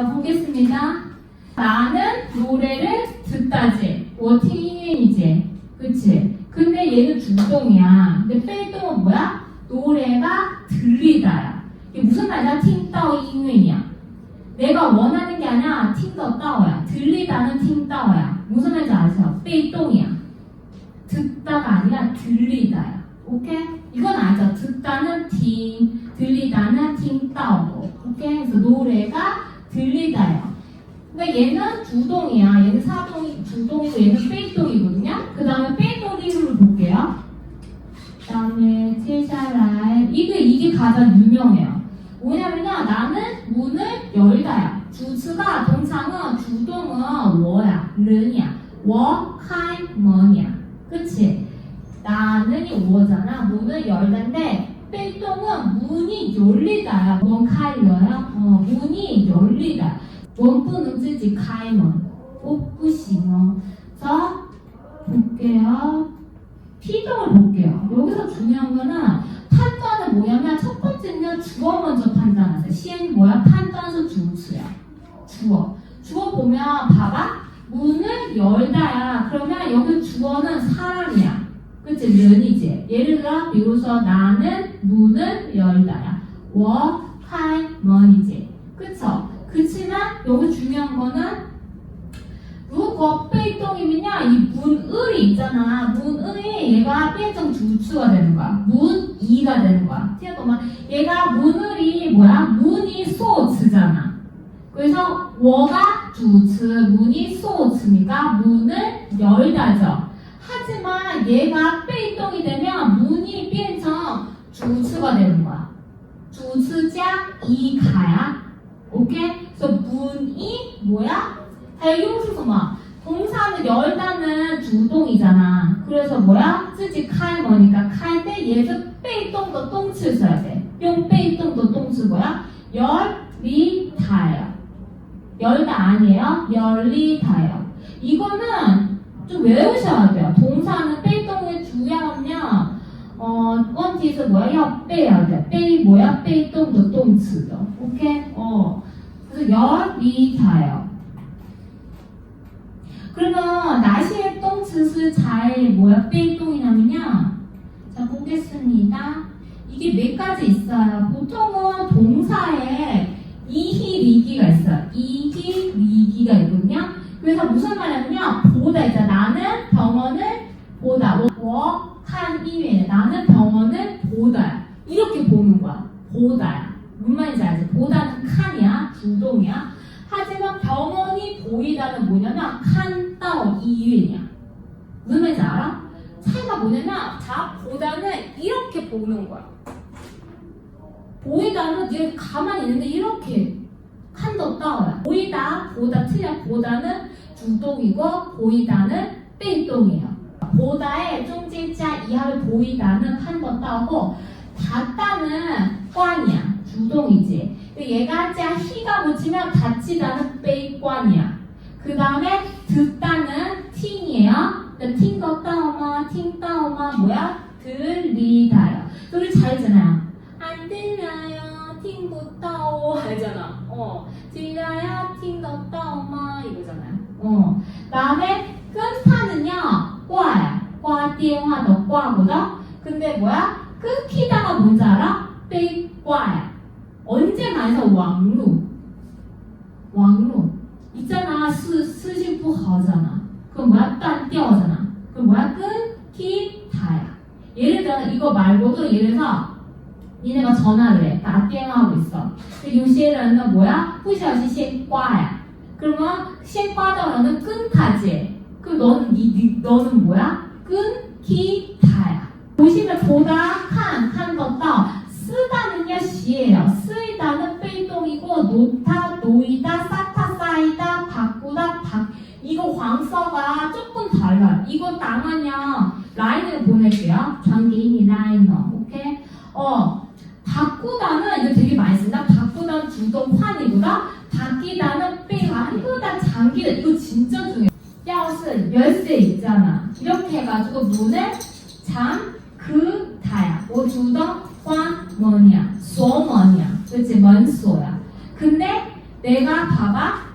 자, 보겠습니다. 나는 노래를 듣다지. 워팅인이지. 그치? 근데 얘는 주동이야. 근데 빼동은 뭐야? 노래가 들리다야. 이게 무슨 말이야? 팅따오 인윈이야. 내가 원하는 게 아니라 팅더 따오야. 들리다는 팅따오야. 무슨 말인지 아세요? 빼동이야. 듣다가 아니라 들리다 들리다요. 그러니까 얘는 주동이야. 얘는 사동이, 주동이고 얘는 빼동이거든요. 그 다음에 빼돌이를 볼게요. 그 다음에 제샤라이. 이게, 이게 가장 유명해요. 뭐냐면요. 나는 문을 열다야. 주詞가 동사는 주동은 워야. 른이야. 워, 카이, 머니야. 그치? 나는 이 워잖아. 문을 열다인데 빼동은 문이 열리다야. 원 카이어야. 어, 문이 원분 음주지 가이먼 오프싱어 자 볼게요. 피동을 볼게요. 여기서 중요한 거는 판단은 뭐냐면 첫 번째는 주어 먼저 판단하세요. 시행이 뭐야? 판단서 주수야. 주어. 주어 보면 봐봐. 문을 열다야. 그러면 여기 주어는 사람이야. 그치? 면이지. 예를 들어 비로소 나는 문을 열다야. 워카이먼이지. 그쵸? 그렇지만 여기 중요한 거는 루거페이동이면요 이 문의 있잖아. 문의 얘가 삐정 주추가 되는 거야. 문이가 되는 거야. 티어도만 얘가 문의 뭐야? 문이 소츠잖아. 그래서 워가 주츠 문이 소츠니까 문을 열다죠. 하지만 얘가 빼이동이 되면 문이 삐정 주추가 되는 거야. 주추자 이가야. 오케이? 그래서 문이 뭐야? 자 여기 보시면 뭐 동사는 열다는 주동이잖아. 그래서 뭐야? 쓰지 칼 뭐니까 칼인데 얘도 빼이똥도 똥칠 써야 돼. 뿅 빼이똥도 똥칠 거야. 열리다요. 열다 아니에요? 열리다요. 이거는 좀 외우셔야 돼요. 동사는 빼이똥의 주야하면 어, 원티에서 뭐야? 야 빼야 돼. 빼이 뭐야? 빼이똥도 똥치죠. 오케이? 어. 그 연이자요. 그러면 나시의 똥, 스스, 자의 뭐야 뺑똥이냐면요. 자 보겠습니다. 이게 몇 가지 있어요. 보통은 동사에 이히 위기가 있어요. 이히 위기가 있거든요. 그래서 무슨 말이냐면요. 보다 이제 나는 병원을 보다 워칸 이외에 나는 병원을 보다 이렇게 보는 거야. 보다야. 뭔 말인지 알지? 보다 보이다는 뭐냐면 칸다오 이윤이야. 무슨 말인지 알아? 차이가 뭐냐면 자 보다는 이렇게 보는 거야. 보이다는 이렇게 가만히 있는데 이렇게 칸도 따오야. 보이다, 보다 틀려. 보다는 주동이고 보이다는 빼동이에요. 보다의 중진자 이하를 보이다는 칸도 따오고 닫다는 꽝이야. 주동이지. 얘가 자 희가 붙이면 닫히다는 빼꽝이야. 그 다음에 듣다는 팅이에요. 팅더 따오마, 팅 따오마 뭐야? 들리다요. 소리 잘잖아요. 안 들려요. 팅부 따오 알잖아. 어. 들려요. 팅더 따오마 이거잖아요. 어. 다음에 끊다는요. 꽈야. 꽈 띠용화도 꽈거든. 근데 뭐야? 끊기다가 뭔지 알아? 빼꽈야. 언제 말해서 왕루. 왕루. 뭐야? 왔다 띄어잖아 그럼 뭐야? 끊기 다야. 예를 들어 이거 말고도 예를 들어 니네가 전화를 해. 나 띵하고 있어. 요시에는 뭐야? 후시아시 시과야. 그러면 시과다는 끊다지. 그럼 너는 니, 니 너는 뭐야? 끊기다야. 보시면 보다 한, 한번 더. 쓰다는요 시예요. 쓰이다는 빼동이고 놓다, 놓이다, 싸 뼈은 열쇠 있잖아. 이렇게 해가지고 문에 잠, 그, 다야. 오주덩, 꽝, 뭐냐. 소, 뭐냐. 그치, 뭔 소야? 근데 내가 봐봐.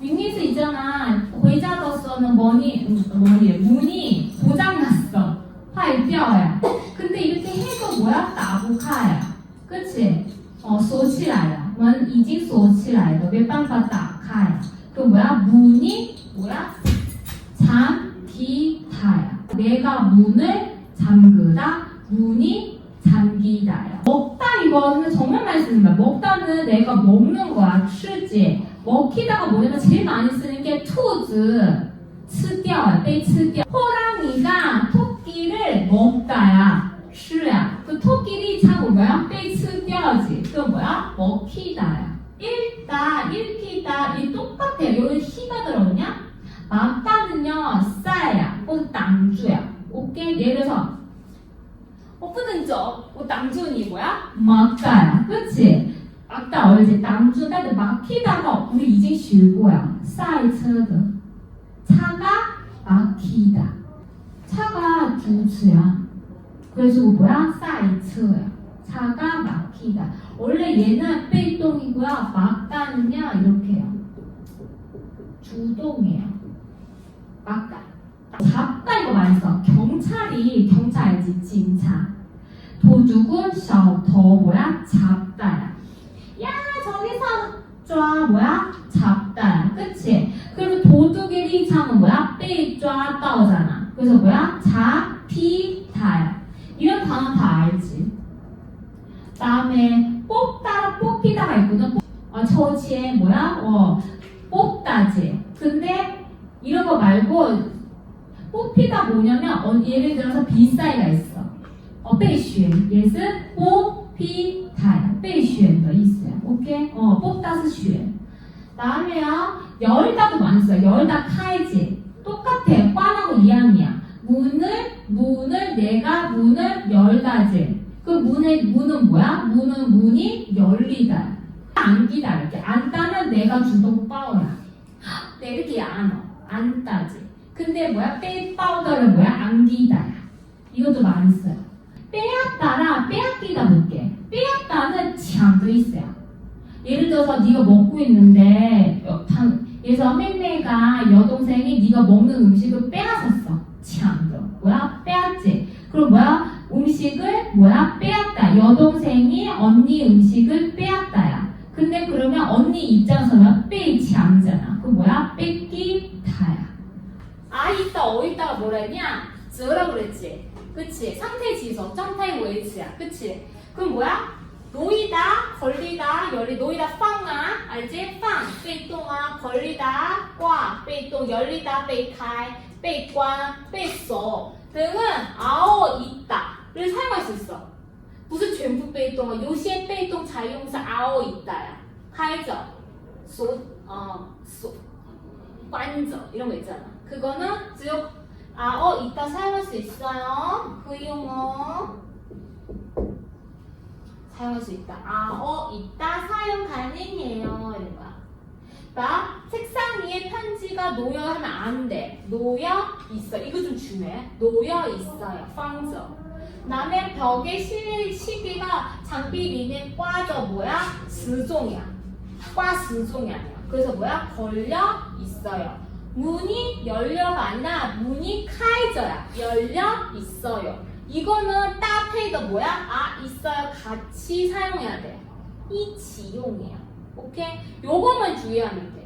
윙니스 있잖아. 회자도서는 뭐니, 뭐니, 음, 문이 고장났어. 활 뼈야. 근데 이렇게 해도 뭐야? 따부카야. 그치? 어, 소치라야. 원, 이지 소치라야. 몇 방파 따카야. 그 뭐야? 문이 뭐야? 잠기다야. 내가 문을 잠그다. 문이 잠기다야. 먹다 이거는 정말 많이 쓰는 거야. 먹다는 내가 먹는 거야. 吃지. 먹히다가 뭐냐면 제일 많이 쓰는 게 투즈. 吃掉, 被吃掉. 호랑이가 토끼를 먹다야. 吃야. 그 토끼리 차고 뭐야? 被吃掉지. 그 뭐야? 먹히다야. 읽다, 읽히다 이 똑같아요. 요런 시가 들어오냐? 맞다는요 싸야 혹은 땅주야. 오케이? 예를 들어서 오픈은 저 오, 땅주는 이거야? 막다야. 그치? 막다, 어제 당주 다들 막히다가 우리 이제 쉴 거야. 싸이 차도 차가 막히다. 차가 주스야. 그래서 뭐야? 싸이 차야. 자가 막히다. 원래 얘는 빼동이고요. 막다는요 이렇게요. 주동이에요. 막다. 잡다 이거 많이 써. 경찰이 경찰 알지? 진차. 도주군 셔더 뭐야? 잡다야. 야 저기서 쫙 뭐야? 잡 뽑다지. 근데 이런 거 말고 뽑히다 뭐냐면 어, 예를 들어서 비싸이가 있어. 어, 被选 예스 뽑히다야. 被选的意思呀. 오케이? 어, 뽑다是选. 다음에요. 열다도 많이 써요. 열다 카이지. 똑같아. 꽝하고 이양이야. 문을 문을 내가 문을 열다지. 그 문의 문은 뭐야? 문은 문이 열리다. 안기다 이렇게 안다는 내가 주동 빠오야. 내 이렇게 안 어. 안다지. 근데 뭐야? 빼 빠우다는 뭐야? 안기다야. 이것도 많이 써요. 빼앗다랑 빼앗기다 볼게. 빼앗다는 장도 있어요. 예를 들어서 네가 먹고 있는데 여- 당- 예서妹妹가 여동생이 네가 먹는 음식을 빼앗았어. 장도 뭐야? 빼앗지. 그럼 뭐야? 음식을 뭐야? 빼앗다. 여동생이 언니 음식을 빼앗다야. 근데 그러면 언니 입장에서는 빼장잖아. 그 뭐야? 뺏기다야. 아 있다 어 있다가 뭐냐면 저라고 그랬지? 그치? 상태 지속, 정타임 OH야. 그치? 그럼 뭐야? 노이다, 걸리다, 열리, 노이다, 빵아, 알지? 빵, 빼똥아, 걸리다, 꽈, 빼똥, 열리다, 빼타이, 빼꽝, 빼쏘 등은 아오, 있다를 사용할 수 있어. 무슨 전부 빼똥아, 요시의 빼똥 자유용사 아오, 있다야. 가이죠? 소, 어, 소, 관저 이런 거 있잖아. 그거는 지역 아오 있다 사용할 수 있어요. 그 용어. 사용할 수 있다. 아, 어, 있다, 사용 가능해요. 이런 거야. 나 책상 위에 편지가 놓여 하면 안 돼. 놓여 있어. 이거 좀 중요해. 놓여 있어요. 방저. 남의 벽에 시, 시계가 장비 리에 꽈져 뭐야? 스종이야. 꽈 스종이 아니야. 그래서 뭐야? 걸려 있어요. 문이 열려가 아니라 문이 카이저야. 열려 있어요. 이거는 따페이더 뭐야? 아 있어요. 같이 사용해야 돼. 이치용이야. 오케이? 요것만 주의하면 돼.